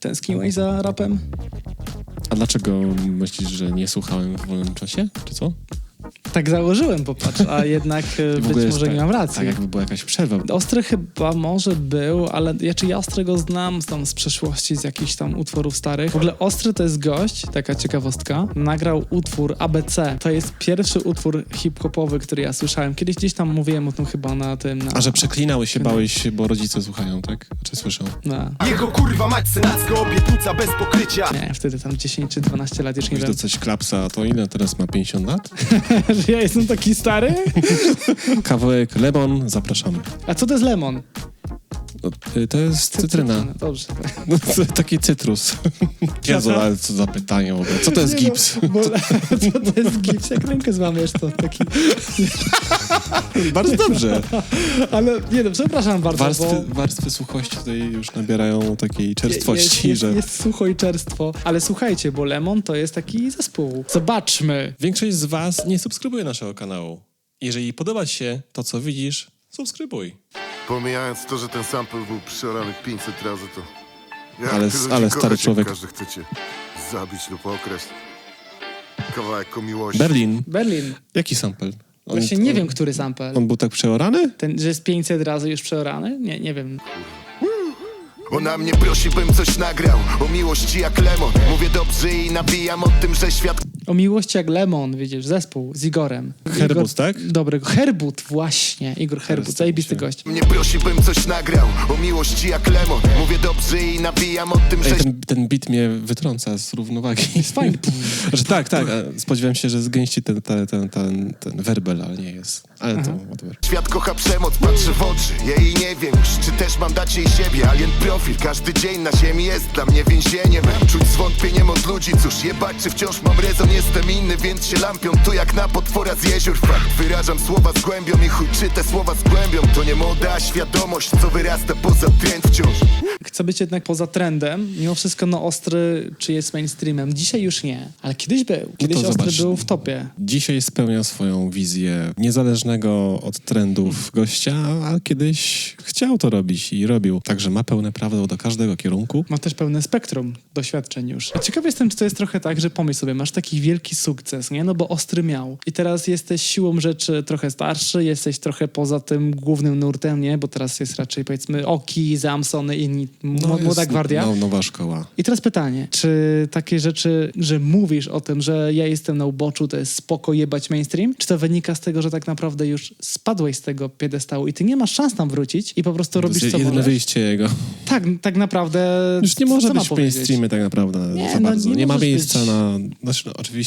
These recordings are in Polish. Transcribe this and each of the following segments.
Tęskniłeś za rapem? A dlaczego myślisz, że nie słuchałem w wolnym czasie? Czy co? Tak założyłem, popatrz, a jednak e, być może tak, nie mam racji. Tak, jakby była jakaś przerwa. Ostry chyba może był, ale ja czy ja Ostrego znam tam z przeszłości, z jakichś tam utworów starych. W ogóle Ostry to jest gość, taka ciekawostka, nagrał utwór ABC. To jest pierwszy utwór hip-hopowy, który ja słyszałem. Kiedyś gdzieś tam mówiłem o tym chyba na tym... Na, A że przeklinały się, bałeś się, bo rodzice słuchają, tak? Czy słyszą? na, Jego kurwa mać senacka obietnica bez pokrycia nie, wtedy tam 10 czy 12 lat, już nie Mówisz wiem. do coś klapsa, to ile teraz ma 50 lat? że ja jestem taki stary? Kawałek Lemon, zapraszamy. A co to jest lemon? No, y, to jest cytryna. Dobrze. No, to taki cytrus. Jezu, ale co za pytanie w ogóle. Co to jest Nie gips? No, bo, co to jest gips? Jak rękę złamiesz, to taki... Bardzo dobrze. Ale nie no, przepraszam bardzo, Warstwy, bo... warstwy suchości tutaj już nabierają takiej czerstwości, jest, jest, że... jest sucho i czerstwo. Ale słuchajcie, bo Lemon to jest taki zespół. Zobaczmy. Większość z was nie subskrybuje naszego kanału. Jeżeli podoba ci się to, co widzisz, subskrybuj. Pomijając to, że ten sample był przeorany 500 razy, to... Jak Ale- ale stary człowiek. Każdy chce cię zabić lub określić. Kawałek o miłości. Berlin. Berlin. Jaki sample? On, Właśnie nie on, wiem, który sample. On był tak przeorany? Ten, że jest 500 razy już przeorany? Nie, nie wiem. Ona mnie prosi, bym coś nagrał. O miłości jak lemon. Mówię dobrze i nawijam o tym, że świat O miłości jak Lemon, widzisz, zespół z Igorem. Herbut, Igor, tak? Dobrego. Herbut, właśnie. Igor Herbut, zajebisty tak gość. mnie prosi, bym coś nagrał. O miłości jak lemon. Mówię dobrze i nawijam o tym, że Ej, ten, ten beat mnie wytrąca z równowagi. Jest fajny. że tak, tak. a Spodziewałem się, że zgęści ten, ten, ten, ten, ten werbel, ale nie jest. Ale to whatever. Świat kocha przemoc, patrzę w oczy Jej nie wiem już, czy też mam dać jej siebie Alien profil, każdy dzień na ziemi jest dla mnie więzieniem Czuć zwątpieniem od ludzi, cóż jebać, czy wciąż mam rezon Jestem inny, więc się lampią tu jak na potwora z jezior Fakt, wyrażam słowa z głębią i chuj, czy te słowa z głębią To nie moda, świadomość, co wyrasta poza trend wciąż Chcę być jednak poza trendem. Mimo wszystko, no Ostry, czy jest mainstreamem? Dzisiaj już nie, ale kiedyś był. Kiedyś No Ostry zobacz. był w topie. Dzisiaj spełnia swoją wizję niezależnego od trendów gościa, a kiedyś chciał to robić i robił. Także ma pełne prawo do każdego kierunku. Ma też pełne spektrum doświadczeń już. A ciekaw jestem, czy to jest trochę tak, że pomyśl sobie, masz taki wielki sukces, nie? No bo Ostry miał. I teraz jesteś siłą rzeczy trochę starszy, jesteś trochę poza tym głównym nurtem, nie? Bo teraz jest raczej powiedzmy Oki, Zamsony i inni, no, młoda jest gwardia. No, nowa szkoła. I teraz pytanie, czy takie rzeczy, że mówisz o tym, że ja jestem na uboczu, to jest spoko jebać mainstream? Czy to wynika z tego, że tak naprawdę już spadłeś z tego piedestału i ty nie masz szans tam wrócić i po prostu To robisz jest co jedyne możesz? wyjście jego. Tak, tak naprawdę... Już nie może być mainstreamie tak naprawdę Nie, za no bardzo. nie Nie, ma miejsca być- na... Znaczy, no, oczywiście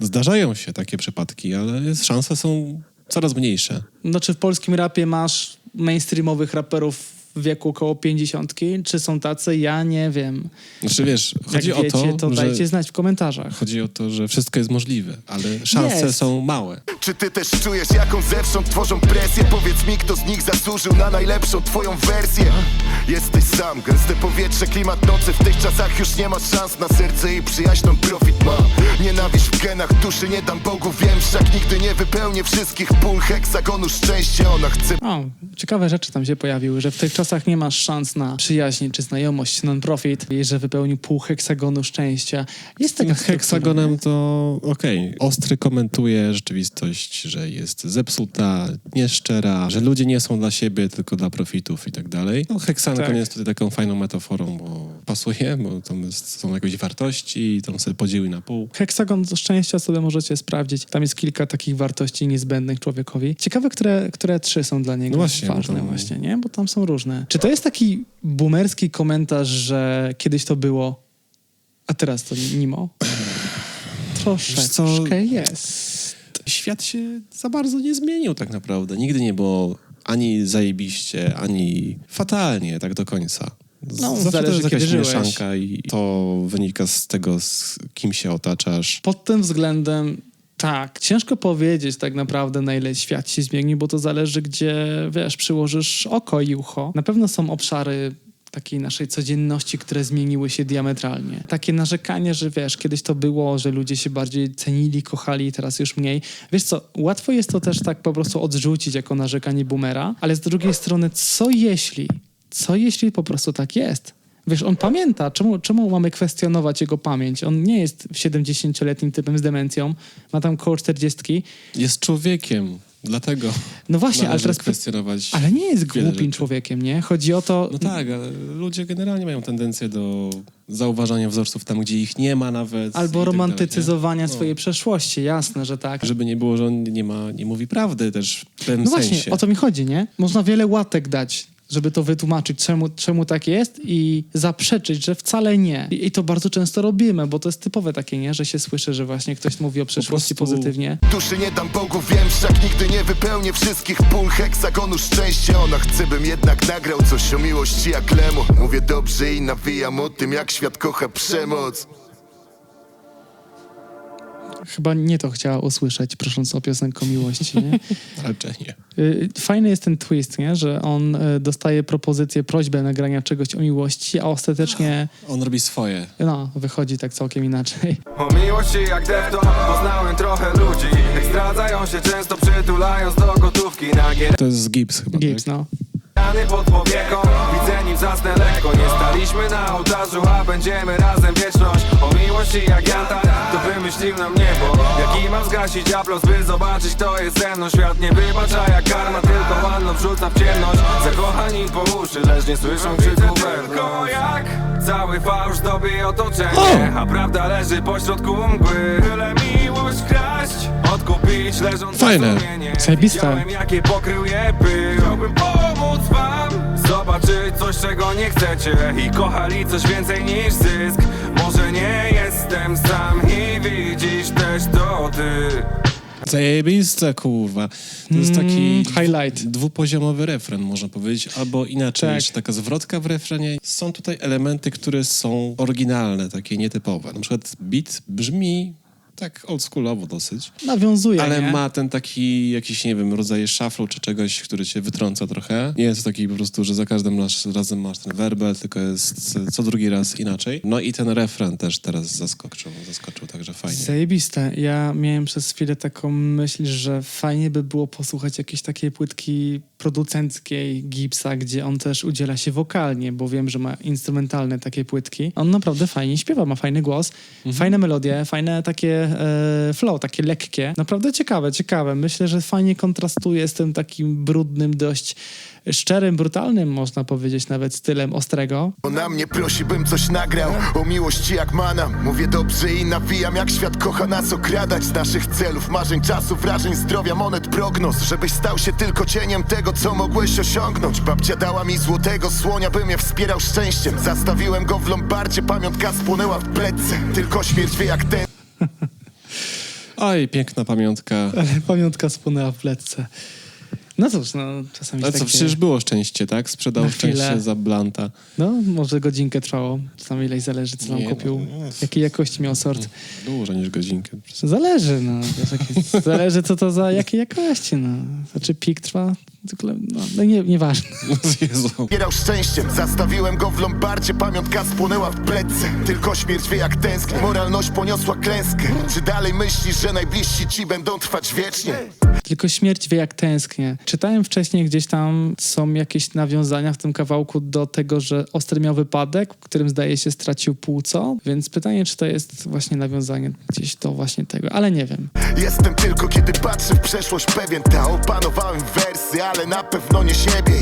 zdarzają się takie przypadki, ale szanse są coraz mniejsze. No czy w polskim rapie masz mainstreamowych raperów w wieku około 50, czy są tacy? Ja nie wiem. Znaczy wiesz, chodzi Jak o wiecie, to, to że... dajcie znać w komentarzach. Chodzi o to, że wszystko jest możliwe, ale szanse Jest. są małe. Czy ty też czujesz, jaką zewsząd tworzą presję? Powiedz mi, kto z nich zasłużył na najlepszą twoją wersję Jesteś sam, gęste powietrze, klimat nocy W tych czasach już nie masz szans na serce i przyjaźną profit ma Nienawiść w genach duszy, nie dam Bogu Wiem, wszak nigdy nie wypełnię wszystkich pól Heksagonu szczęście, ona chce O, ciekawe rzeczy tam się pojawiły, że w tych czasach nie masz szans na przyjaźń czy znajomość, non-profit, i że wypełnił pół heksagonu szczęścia. Jest taka struktura, heksagonem to okej. Ostry komentuje rzeczywistość, że jest zepsuta, nieszczera, że ludzie nie są dla siebie, tylko dla profitów i tak dalej. No heksagon Tak. jest tutaj taką fajną metaforą, bo pasuje, bo tam jest, są jakieś wartości i tam sobie podzieli na pół. Heksagon szczęścia sobie możecie sprawdzić. Tam jest kilka takich wartości niezbędnych człowiekowi. Ciekawe, które, które trzy są dla niego No właśnie, ważne to- właśnie, nie? Bo tam są różne. Czy to jest taki boomerski komentarz, że kiedyś to było, a teraz to nimo? Co? Troszeczkę jest. Świat się za bardzo nie zmienił tak naprawdę. Nigdy nie było ani zajebiście, ani fatalnie tak do końca. No, Zawsze to zależy, jest jakaś mieszanka i to wynika z tego, z kim się otaczasz. Pod tym względem tak, ciężko powiedzieć tak naprawdę, na ile świat się zmieni, bo to zależy, gdzie, wiesz, przyłożysz oko i ucho. Na pewno są obszary takiej naszej codzienności, które zmieniły się diametralnie. Takie narzekanie, że wiesz, kiedyś to było, że ludzie się bardziej cenili, kochali, teraz już mniej. Wiesz co, łatwo jest to też tak po prostu odrzucić jako narzekanie boomera, ale z drugiej strony, co jeśli, co jeśli po prostu tak jest? Wiesz, on pamięta. Czemu, czemu mamy kwestionować jego pamięć? On nie jest 70-letnim typem z demencją, ma tam koło 40. Jest człowiekiem, dlatego No właśnie, ale teraz... kwestionować Ale nie jest głupim człowiekiem, nie? Chodzi o to... No tak, ale ludzie generalnie mają tendencję do zauważania wzorców tam, gdzie ich nie ma nawet. Albo tak dalej, romantycyzowania? No. swojej przeszłości, jasne, że tak. Żeby nie było, że on nie, ma, nie mówi prawdy też w pewnym No właśnie, sensie. o to mi chodzi, nie? Można wiele łatek dać, żeby to wytłumaczyć, czemu, czemu tak jest i zaprzeczyć, że wcale nie. I, I to bardzo często robimy, bo to jest typowe takie, nie? Że się słyszy, że właśnie ktoś mówi o przeszłości prostu- pozytywnie. Duszy nie dam Bogu, wiem, wszak nigdy nie wypełnię wszystkich pól heksagonu szczęścia Ona chce, bym jednak nagrał coś o miłości jak Lemo Mówię dobrze i nawijam o tym, jak świat kocha przemoc Chyba nie to chciała usłyszeć, prosząc o piosenkę o miłości, nie? Raczej nie. Y, Fajny jest ten twist, nie? Że on y, dostaje propozycję, prośbę nagrania czegoś o miłości, a ostatecznie On robi swoje. no, wychodzi tak całkiem inaczej. O miłości jak defton Poznałem trochę ludzi Zdradzają się często przytulając do gotówki na gier To jest Gibbs chyba, Gibbs, tak? no. Rany pod powieką Widzę nim zasnę lekko. Nie staliśmy na ołtarzu, a będziemy razem wieczność. O miłości jak Jantar, to wymyślił nam niebo. Jaki mam zgasić aplos, by zobaczyć kto jest ze mną? Świat nie wybacza jak karma, tylko ładno wrzuca w ciemność. Zakochani po uszy, lecz nie słyszą krzyku tylko jak Cały fałsz dobi otoczenie A prawda leży pośrodku mgły. Tyle miłość kraść, odkupić leżąc Fajne. Zajebiste. Widziałem jakie pokrył je pył Chciałbym pomóc wam Zobaczyć coś czego nie chcecie I kochali coś więcej niż zysk Może nie jestem sam I widzisz też to ty Zajebiste, kurwa. To jest taki Mm, highlight. dwupoziomowy refren, można powiedzieć, albo inaczej, Tak. jeszcze taka zwrotka w refrenie. Są tutaj elementy, które są oryginalne, takie nietypowe. Na przykład beat brzmi tak oldschoolowo dosyć, Nawiązuje, ale nie? ma ten taki jakiś, nie wiem, rodzaj szaflu czy czegoś, który cię wytrąca trochę. Nie jest to taki po prostu, że za każdym razem masz ten werbel, tylko jest co drugi raz inaczej. No i ten refren też teraz zaskoczył, zaskoczył, także fajnie. Zajebiste. Ja miałem przez chwilę taką myśl, że fajnie by było posłuchać jakiejś takiej płytki producenckiej Gibsa, gdzie on też udziela się wokalnie, bo wiem, że ma instrumentalne takie płytki. On naprawdę fajnie śpiewa, ma fajny głos, fajne melodie, fajne takie flow, takie lekkie. Naprawdę ciekawe, ciekawe. Myślę, że fajnie kontrastuje z tym takim brudnym, dość szczerym, brutalnym, można powiedzieć nawet stylem Ostrego. Ona mnie prosi, bym coś nagrał O miłości jak manam Mówię dobrze i nawijam jak świat kocha nas okradać Z naszych celów, marzeń, czasu, wrażeń, zdrowia, monet, prognoz Żebyś stał się tylko cieniem tego, co mogłeś osiągnąć Babcia dała mi złotego słonia, bym je wspierał szczęściem Zastawiłem go w lombardzie, pamiątka spłonęła w plecce Tylko śmierć wie jak ten Oj, piękna pamiątka. Ale pamiątka spłynęła w pletce. No cóż, no czasami Ale takie... co, przecież było szczęście, tak? Sprzedał szczęście za blanta. No, może godzinkę trwało. Tam ileś zależy, co nam Nie, kupił. no, no. Jakiej jakości miał sort. Dłużej niż godzinkę. Zależy, no. Wiesz, jakie, zależy, co to za jakiej jakości, no. Znaczy pik trwa, no, no nie, nieważne. Jezu. Szczęściem, zastawiłem go w lombardzie Pamiątka spłonęła w plecce Tylko śmierć wie jak tęsknię Moralność poniosła klęskę Czy dalej myślisz, że najbliżsi ci będą trwać wiecznie? Tylko śmierć wie, jak tęsknię. Czytałem wcześniej gdzieś tam są jakieś nawiązania w tym kawałku do tego, że Ostry miał wypadek, w którym zdaje się stracił płuco, więc pytanie, czy to jest właśnie nawiązanie gdzieś do właśnie tego, ale nie wiem. Jestem tylko kiedy patrzę w przeszłość pewien Ta opanowałem wersy, ale na pewno nie siebie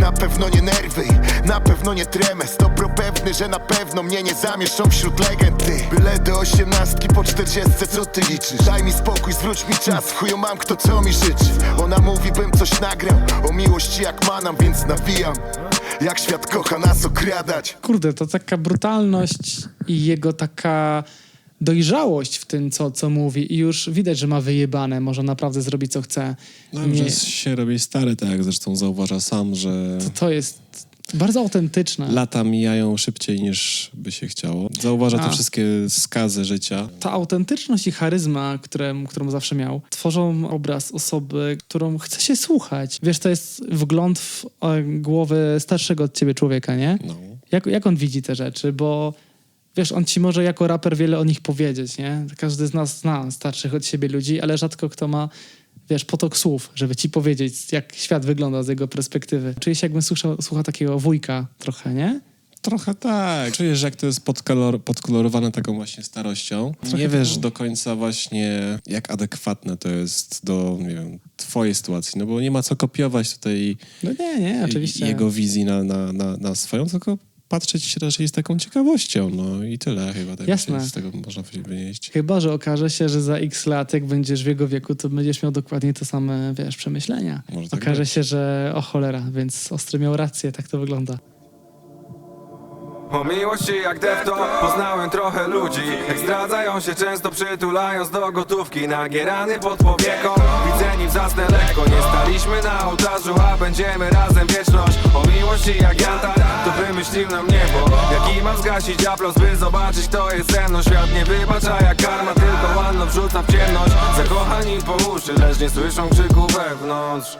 Na pewno nie nerwy na pewno nie tremę. Stopro pewny, że na pewno mnie nie zamieszczą wśród legend. Ty, byle do osiemnastki po czterdziestce co ty liczysz? Daj mi spokój, zwróć mi czas, chuju mam kto co mi życzy. Ona mówi bym coś nagrał, o miłości jak manam, więc nawijam. Jak świat kocha nas okradać Kurde, to taka brutalność i jego taka dojrzałość w tym, co, co mówi i już widać, że ma wyjebane, może naprawdę zrobić, co chce. No, Nie, że się robi stary, tak jak zresztą zauważa sam, że to jest bardzo autentyczne. lata mijają szybciej niż by się chciało. Zauważa A. te wszystkie skazy życia. Ta autentyczność i charyzma, które, którą zawsze miał, tworzą obraz osoby, którą chce się słuchać. Wiesz, to jest wgląd w e, głowę starszego od ciebie człowieka, nie? No. Jak, jak on widzi te rzeczy, bo wiesz, on ci może jako raper wiele o nich powiedzieć, nie? Każdy z nas zna starszych od siebie ludzi, ale rzadko kto ma, wiesz, potok słów, żeby ci powiedzieć, jak świat wygląda z jego perspektywy. Czuję się jakbym słuchał, słuchał takiego wujka trochę, nie? Trochę tak. Czujesz, że jak to jest podkolor, podkolorowane taką właśnie starością. nie wiesz do końca właśnie, jak adekwatne to jest do, nie wiem, twojej sytuacji. No bo nie ma co kopiować tutaj No nie, nie, oczywiście. jego wizji na, na, na, na swoją, tylko patrzeć raczej z taką ciekawością. No i tyle chyba tak Jasne. z tego można wynieść. Chyba, że okaże się, że za x lat, jak będziesz w jego wieku, to będziesz miał dokładnie te same, wiesz, przemyślenia. Może tak okaże być. się, że o cholera, więc Ostry miał rację, tak to wygląda. O miłości jak defto poznałem trochę ludzi. Jak zdradzają się często przytulając do gotówki. Nagierany pod powieką, widzę nim zasnę lekko. Nie staliśmy na ołtarzu, a będziemy razem wieczność. O miłości jak jantar, to wymyślił nam niebo. Jaki mam zgasić aplos, by zobaczyć kto jest ze mną? Świat nie wybacza jak karma, tylko ładno wrzuca w ciemność. Zakochani po uszy, lecz nie słyszą krzyku wewnątrz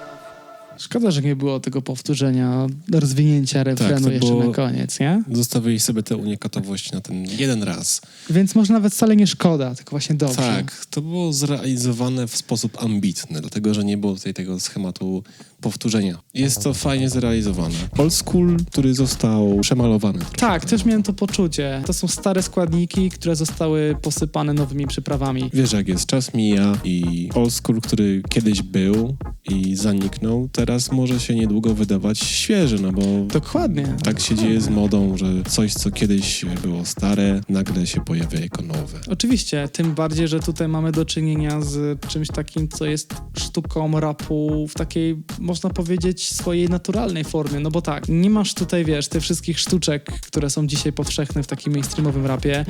Szkoda, że nie było tego powtórzenia, rozwinięcia refrenu to jeszcze na koniec, nie? Zostawili sobie tę unikatowość na ten jeden raz. Więc może nawet wcale nie szkoda, tylko właśnie dobrze. Tak, to było zrealizowane w sposób ambitny, dlatego że nie było tutaj tego schematu powtórzenia. Jest to fajnie zrealizowane. Old school, który został przemalowany. Tak, też miałem to poczucie. To są stare składniki, które zostały posypane nowymi przyprawami. Wiesz jak jest, czas mija i old school, który kiedyś był i zaniknął, teraz może się niedługo wydawać świeży, no bo Dokładnie. tak się dzieje z modą, że coś, co kiedyś było stare, nagle się pojawia jako nowe. Oczywiście, tym bardziej, że tutaj mamy do czynienia z czymś takim, co jest sztuką rapu w takiej, można powiedzieć, swojej naturalnej formie. No bo tak, nie masz tutaj, wiesz, tych wszystkich sztuczek, które są dzisiaj powszechne w takim mainstreamowym rapie.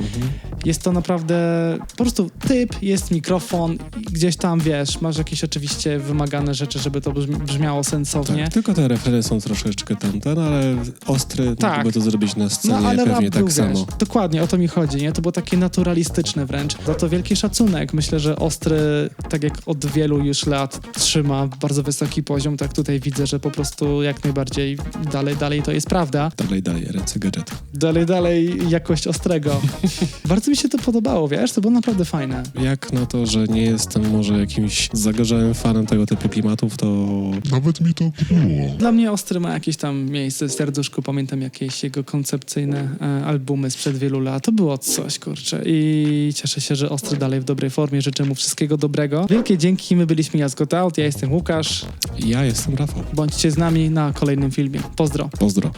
Jest to naprawdę po prostu typ, jest mikrofon, gdzieś tam, wiesz, masz jakieś oczywiście wymagane rzeczy, żeby to brzmi- brzmiało sensownie. Tak, tylko te refreny są troszeczkę tamten, ale ostry Tak. mógłby to zrobić na scenie No ale pewnie tak był, samo. Wiesz, dokładnie, o to mi chodzi, nie? To było takie naturalistyczne wręcz. Za to wielki szacunek. Myślę, że Ostry, tak jak od wielu już lat, trzyma bardzo wysoki poziom. Tak tutaj widzę, że po prostu jak najbardziej dalej, dalej to jest prawda. Dalej, dalej, ręce gadżet. Dalej, dalej jakość Ostrego. bardzo mi się to podobało, wiesz? To było naprawdę fajne. Jak na to, że nie jestem może jakimś zagorzałym fanem tego typu klimatów, to Nawet mi to było. Dla mnie Ostry ma jakieś tam miejsce w serduszku. Pamiętam jakieś jego koncepcyjne e, albumy sprzed wielu lat. To było coś, kurczę. I cieszę się, że Ostry dalej w dobrej formie. Życzę mu wszystkiego dobrego. Wielkie dzięki. My byliśmy Jazgot Out. Ja jestem Łukasz. ja jestem Rafał. Bądźcie z nami na kolejnym filmie. Pozdro. Pozdro.